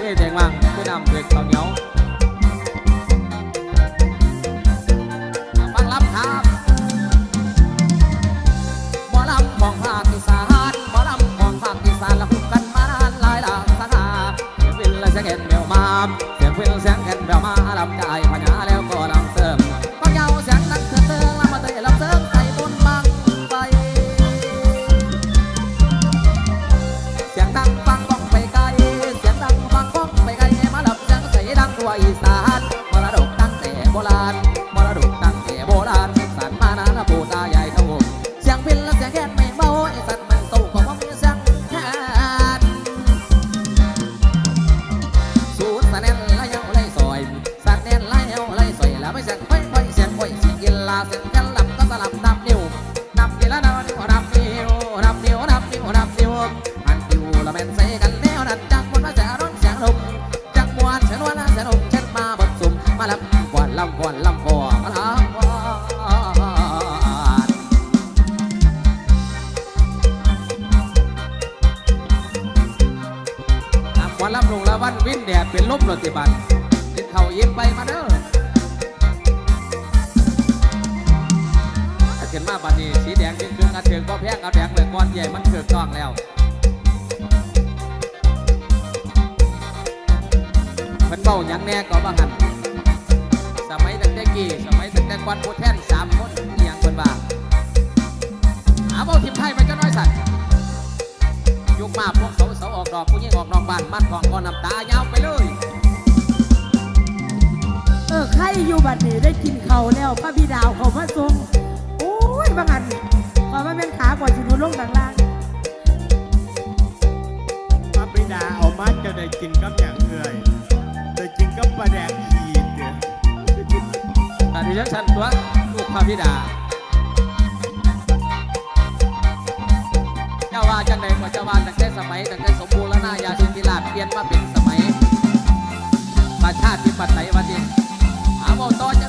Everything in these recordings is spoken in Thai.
เอ้ยแดงว่าง สมัยตั้งแต่กี้สมัยตั้งแต่ก่อนโพแท่นสามคนอหย่างคนบ้าหาเบ้าทิมไทยไปจะน้อยสัตว์ยุกมาพวกเสาเสาออกดอกผู้ยิ่งออกนอกบ้านมัดของก็น้ำตายาวไปเลยเออใครอยู่บัดนี้ได้กินเขาวแล้วพระบิดาวเขามาทรงโอ้ยบางอันขอมาเป็นขาก่อนสิหนูลงดังล่างพระบิดาเอามาจะได้กินกับอย่างเอื่อยได้กินกับปลาแดงขีดเด้อ อันนี้ฉันตัวลูกพระพิดาเจ้าว่าจังใดกว่าเจ้าว่าตั้งแต่สมัยตั้งแต่สมบูรณ์และนายาสิทธิราชเปลี่ยนมาเป็นสมัยประชาธิปไตยวันนี้หาโมโตจะ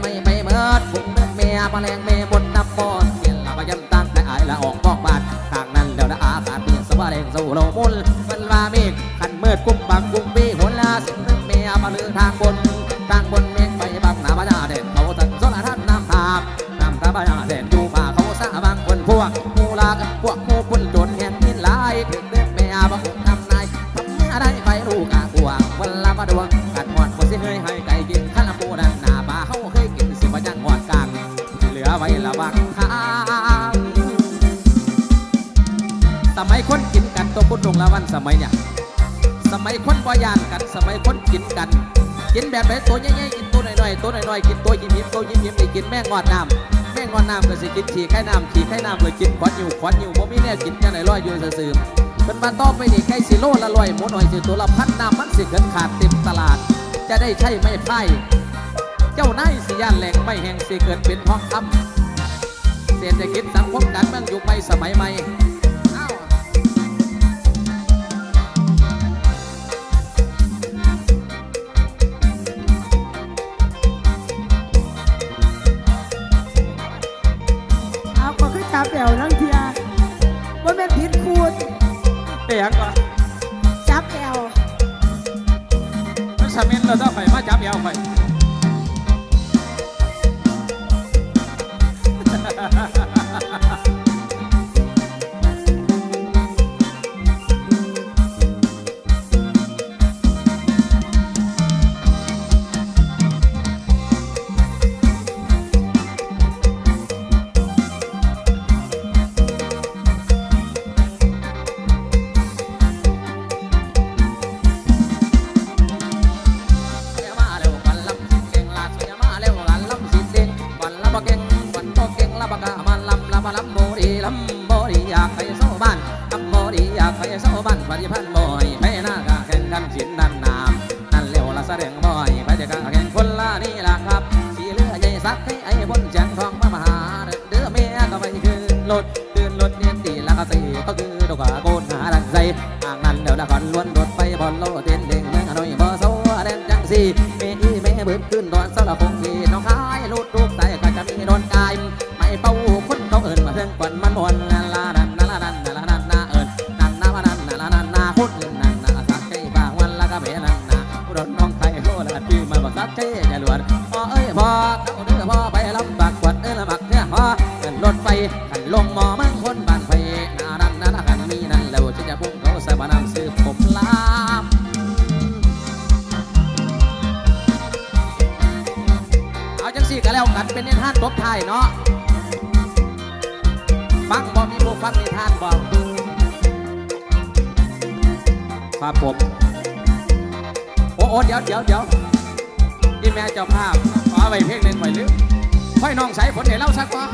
ไม่ไปเมิดบุ้งเมียแมลงเมบนน้ำบอนเปลี่ยนละมายันตั้งแต่อายละออกบอกบาดทางนั้นเดี๋ยวละอากาศเปลี่ยนสว่าแรงสู่โลมุลมันว่ามีขันเมืดกุม กินกัน กินแบบไหนตัวใหญ่ๆกินตัวน้อยๆตัวน้อยๆกินตัวยิ้มๆตัวยิ้มๆไปกินแม่งอดน้ำแม่งอดน้ำก็สิกินฉี่ไข่น้ำฉี่ไข่น้ำเลยกินขวัญอยู่ขวัญอยู่บ่มีแน่กินจังไหนร้อยอยู่ซื่อๆเป็นมาต้อไปนี่ไก่สิโลละร้อยหมูหน่อยสิตัวละพันน้ำมันสิเกินขาดเต็มตลาด จะได้ใช่ไม่ไพ่เจ้านายสิย่านแหลกไม่แห่งสิเกิดเป็นทองคำเศรษฐกิจสังคมการเมืองยุคใหม่สมัยใหม่ เปียกก่อนจับแอวมันสมินเราต้องไปมาจับ คนเย็นตีละกะสีก็คือดอกกาโกนหาลังใจ ภาพบผมโอ้โอ้เดี๋ยวเดี๋ยวเดี๋ยวนี่แม่เจ้าภาพขอไว้เพลงเล่นไว้หรือค่อยน้องใส่ผลให้เล่าสักว่า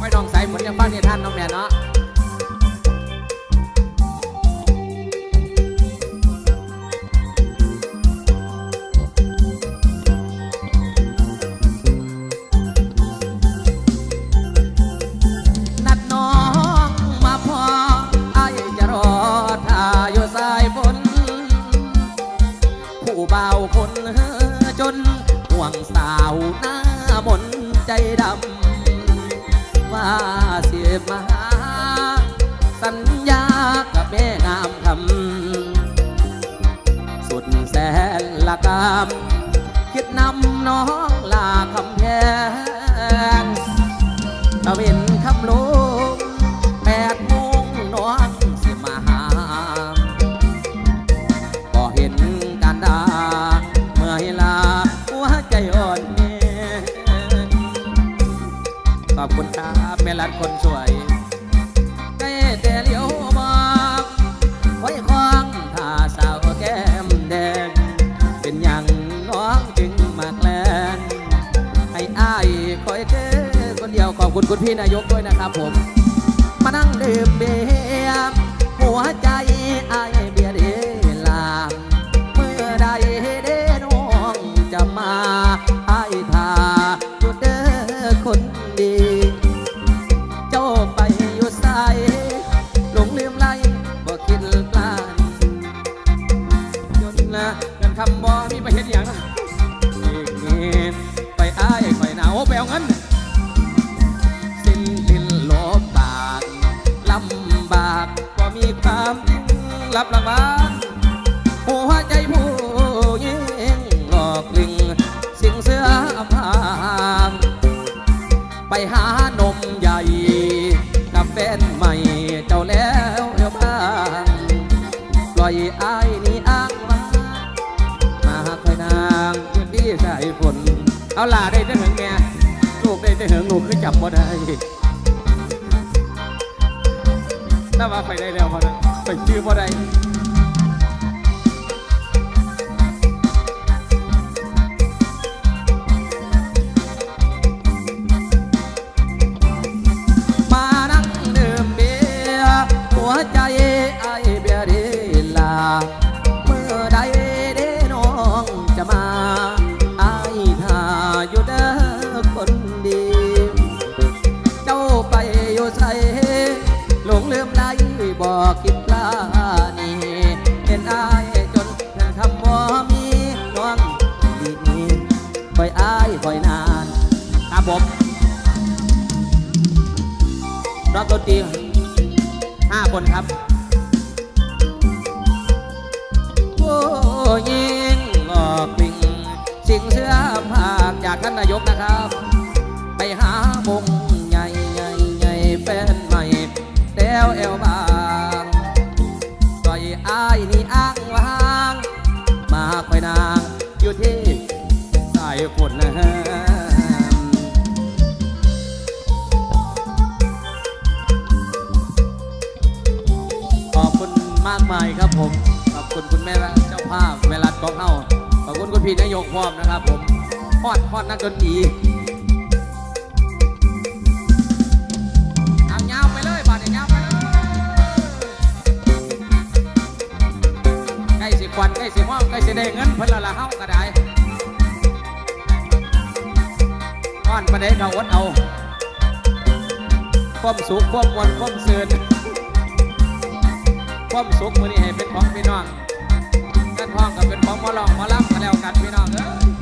ค่อยน้องใส่ผลยังบ้านในท่านน้องแม่เนาะ เสียมา สัญญากับแม่งามคำสุดแสนละกามคิดนำน้องลาคำ ณพี่นายกด้วยนะครับผม มานั่งดื่มเบียร์หัวใจไอ ลับรางวัลหัวใจผู้ยิ่งหลอกลิงสิ่งเสื้ออำพางไปหานมใหญ่ กับแฟนใหม่เจ้าแล้วเดียวบ้างปล่อยอายนี้อ้างมามาคอยนางพื้นที่ใส่ฝนเอาล่ะได้แต่หึงแม่ลูกได้แต่หึงลูกคือจับบ่ได้ถ้าว่าไปได้แล้วพอนะ ใส่ชื่อบ่ได้ ปลานีเป็นอายจนทำบ่มีน้องดีนี้คอยอายคอยนานครับผมรอบดนตรีห้าคนครับโอ้ยิงหลอกปิง สิ่งเสื้อผากจากท่านนายกนะครับ ไปหามง ผมขอบคุณคุณแม่รัเจ้าภาพแม่รัดกองเฮาขอบคุณคุณพี่นายกพร้อมนะครับผมฮอดฮอดนักดนตรีเอาเงาไปเลยบาดเงาไปเลยใกล้สิควันใกล้สิห้อมใกล้สิได้เงินเพิ่นละละเฮาก็ได้ก้อนประเดี๋เอาอดเอาความสุขความวันความเสื่อ ความสุขมื้อนี้ให้เป็นของพี่น้องกันทองก็เป็นของหมอลองหมอลำก็แล้วกันพี่น้องเอ้ย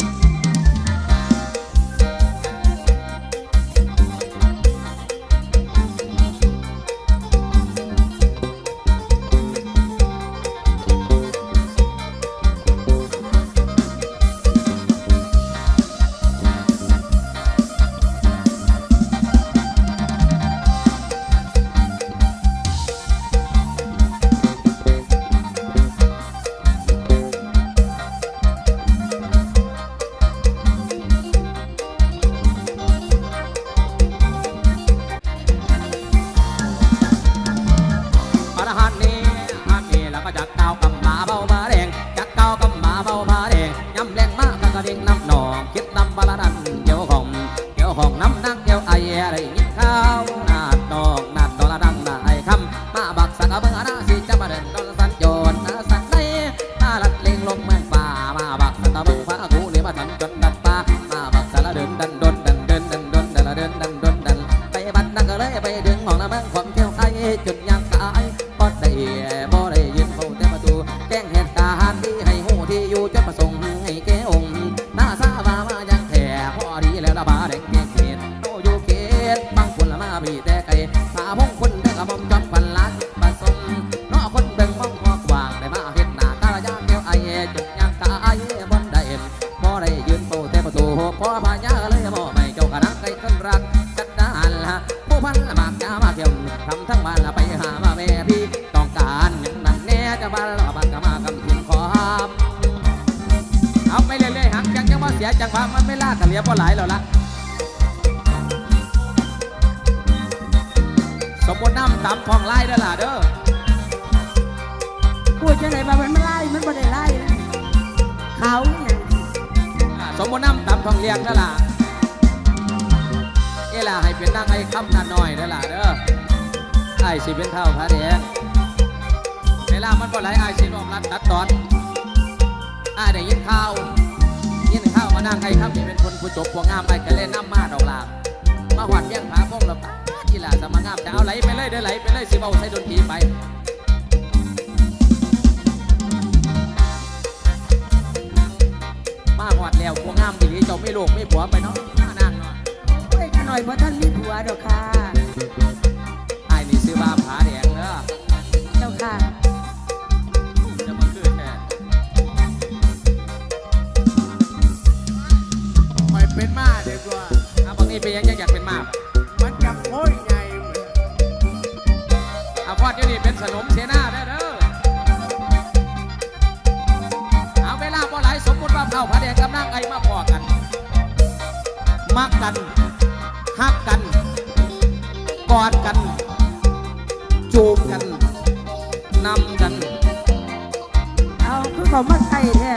นี่มาทันจน จังหวะมันไม่ลากกันเหลียบพอหลายแล้วละสมบูรณ์น้ำตำทองไล่เด้อล่ะเด้อพูดจังไหนมามันไม่ไล่มันบ่ได้ไล่นะเขาเนี่ยอ่าสมบูรณ์น้ำตำทองเลียงเด้อล่ะเอล่ะให้เป็นนางไอ้คำนาน้อยเด้อล่ะเด้อไอ้สิเป็นเท่าพระแดงเวลามันบ่ไหลไอ้สิรวมรัดตัดตอนไอ้ได้ยินข่าวยิ นั่งไอ้ครับนี่เป็นคนผู้จบพวงงามไปกันเล่นน้ำมาดอกลาบมาหวัดแย่งผาพงเรากีฬาสมางามจะเอาไหลไปเลยเด้อไหลไปเลยสิเบาใส่ดนตรีไปมาหวัดแล้วพวงงามดีเจ้าไม่ลูกไม่ผัวไปเนาะมานั่งเนาะโอ้ยหน่อยเพราะท่านมีผัวดอกค่ะ เอาคือเขามาใกล้แท้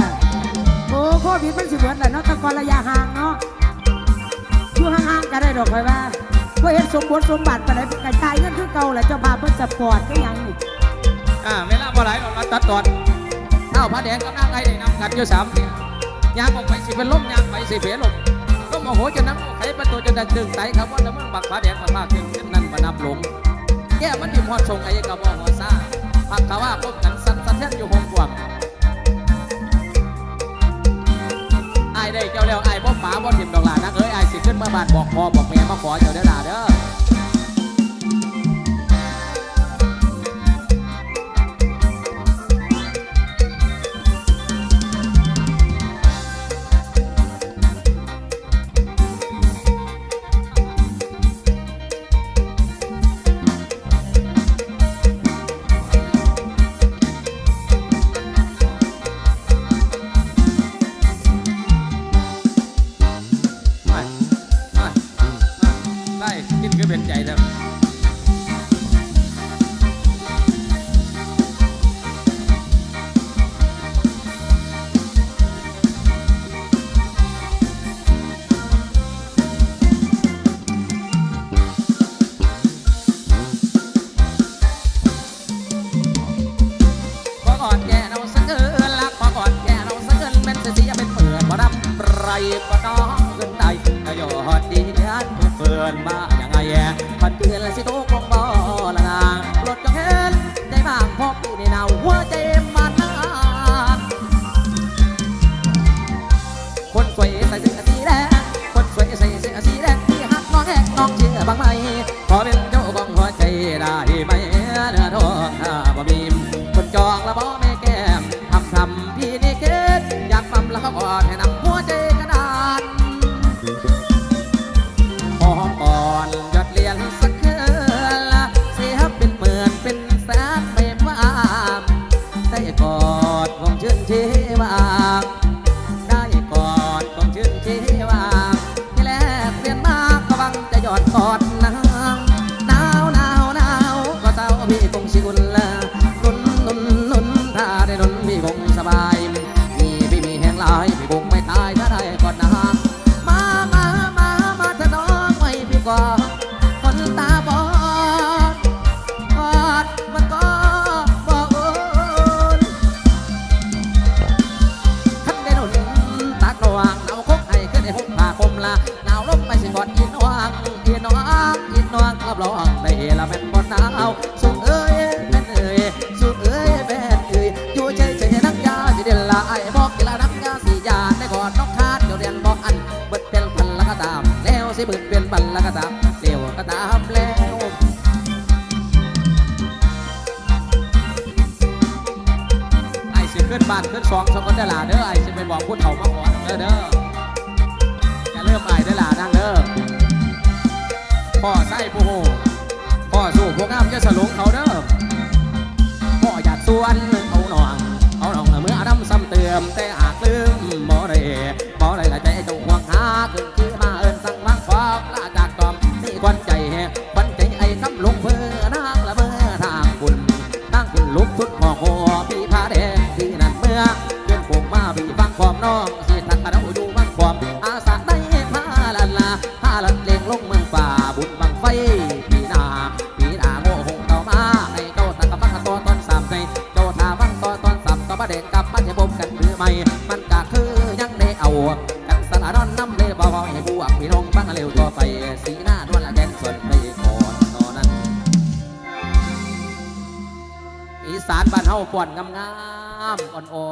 โอ้โควิดมันสิเบิดแหละเนาะตะกอนระยะห่างเนาะอยู่ห่างๆก็ได้ดอกคอยว่าเพื่อเห็นสมบูรณ์สมบัติปานกระจายเงินคือเก่าแหละเจ้าภาพเพิ่นสปอร์ตก็ยังนี่อ่าเวลาบ่ไหลเรามาตัดตอนเท้าผ้าแดงกับนางไอ้ได้นำกันอยู่สามเทียยางออกไปสิเป็นลมยางไปสิเผลลมก็โมโหจนน้ำไข่ประตูจนดันดึงไตครับว่าแล้วมึงบักผ้าแดงมามากขึ้นขึ้นนั่นมานับหลงแก้มันดิมฮอดทรงไอ้กระบอกหัวซ่าพักกะว่าพบกันสันสันเทนอยู่หงกวาง ได้เจ้าแล้วไอ้บ่ป๋าบ่ถิ่มดอกหลานักเอ้ยไอ้สิขึ้นมาบาดบอกพ่อบอกแม่มาขอเจ้าเด้อหลาเด้อ ขึ้นบ้านขึ้นสองสองคนได้หลาเด้อไอ้ฉันไปบอกพูดเถ่ามาขอนเด้อเด้ออย่าเริ่มไอ้ได้หลานั่งเด้อพ่อไส้ผู้โหพ่อสู้พวกงามจะสลงเขาเด้อพ่ออยากสวนเขาหนองเขาหนองเมื่อดำซ้ำเติมแต่ กับมาจะบ่มกันหรือไม่มันก็คือยังได้เอากันสนะร้อนน้ำเลยเบาๆให้บวกพี่น้องบ้างเร็วต่อไปสีหน้าด้วนละแกนส่วนไปก่อนตอนนั้น อีสานบ้านเฮาป่อนงามๆอ่อ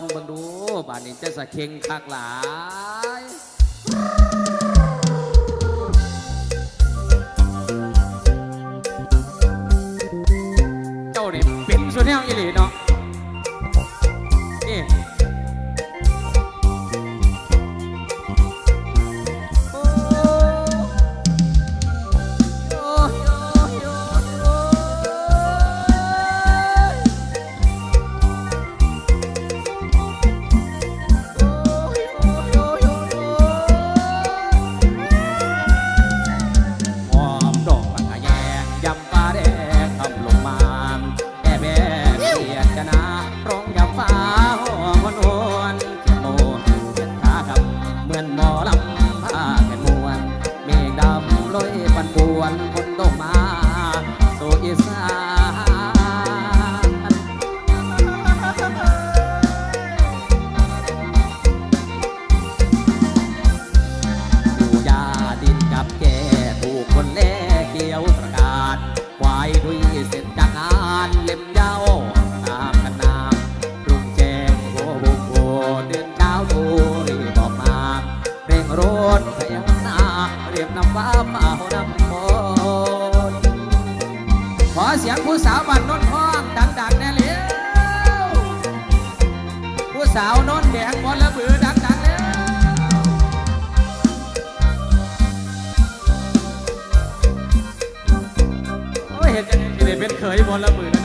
นๆเบิ่งดูบ้านนี้จะสะเค็งคักหลายเจ้าเนี่ยเป็นสุดแนวอีหลีเนาะ হয় বলা বইরা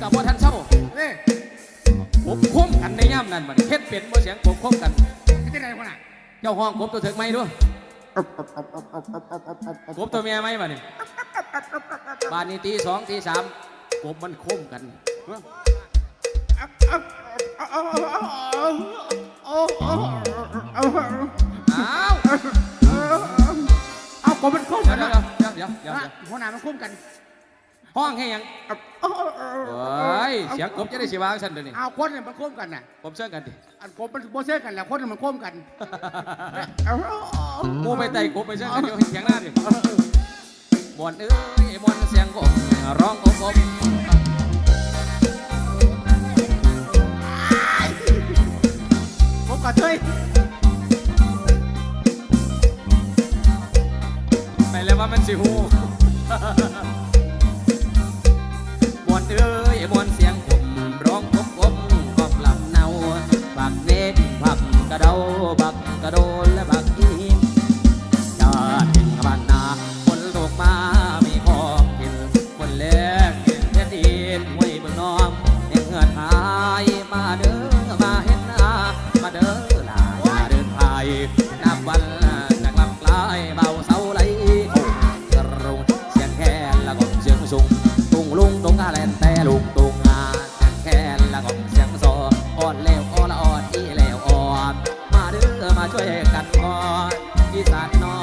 กับว่ทันเช่าเนี่ผมคุ้มกันในย่ำนั้นมัดนเพชรเป็นบ่เสียงผมคุ้มกันไม่ได้ไรวะน่ะเจ้าห้องผมตัวเถิกไหมด้วยผมตัวเมียไหมบัดนี้บ้านนี้ตีสองตีสามผมมันคุ้มกันอาเอาผมมันคุ้มกันเดี๋ยวเดี๋ยวเดี๋ยวหัวหน้ามันคุ้มกัน ห้องให้หยังเอาเอาเอาเฮ้ยเสียงกบจะได้สิวางสันเดี๋ยวนี้เอาคนเนี่ยมันคุ้มกันน่ะผมเชื่อกันดิอันกบมันโบเซ่กันแหละคนเนี่ยมันคุ้มกันเอาเอาเอากูไปไต่กบไปเชื่อกันเดี๋ยวเสียงหน้าดิมวนเอ้ยมวนเสียงกบร้องกบกบ ออ่อนเลวอ่อนละอ่อนอีเลวอ่อนมาเด้อมาช่วยกันก่อนอีสานนอ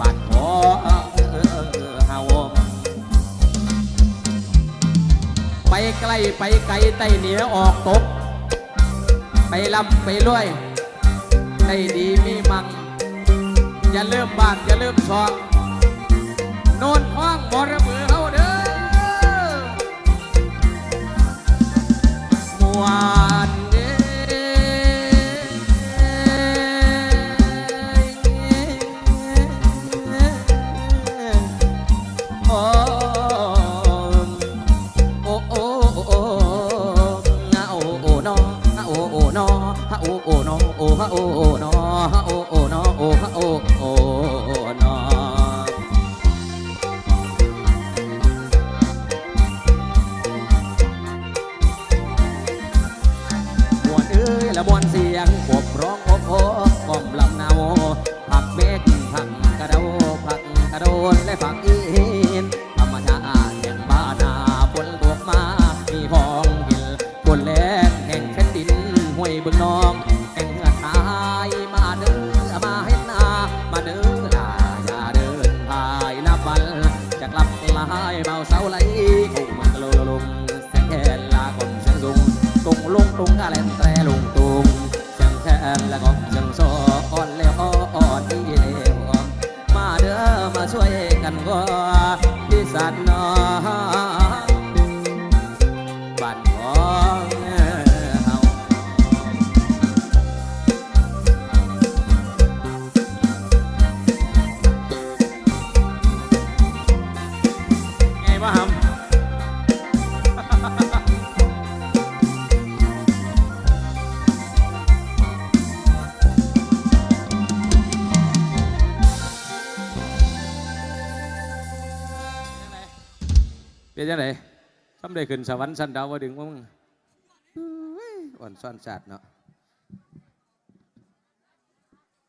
บ้านขอเฮาวมไปไกลไปไกลไต้เหนือออกตก ไปลำไปรวยได้ดีมีมังอย่าเริ่มบ้านอย่าเริ่มช่องโนนห้องบรมือเฮาเด้อ hoàn ha o o no ha o o no o ha o o no ha o o no o ha o สียงแคนละก็จังโซออนแล้วอ่อนดีแล้วมาเด้อมาช่วยกันก็ที่สัตว์ ได้ขึ้นสวรรค์สันดาวดึงว่ามึงเอ้ยอ่อนซ่อนสัตว์เนาะ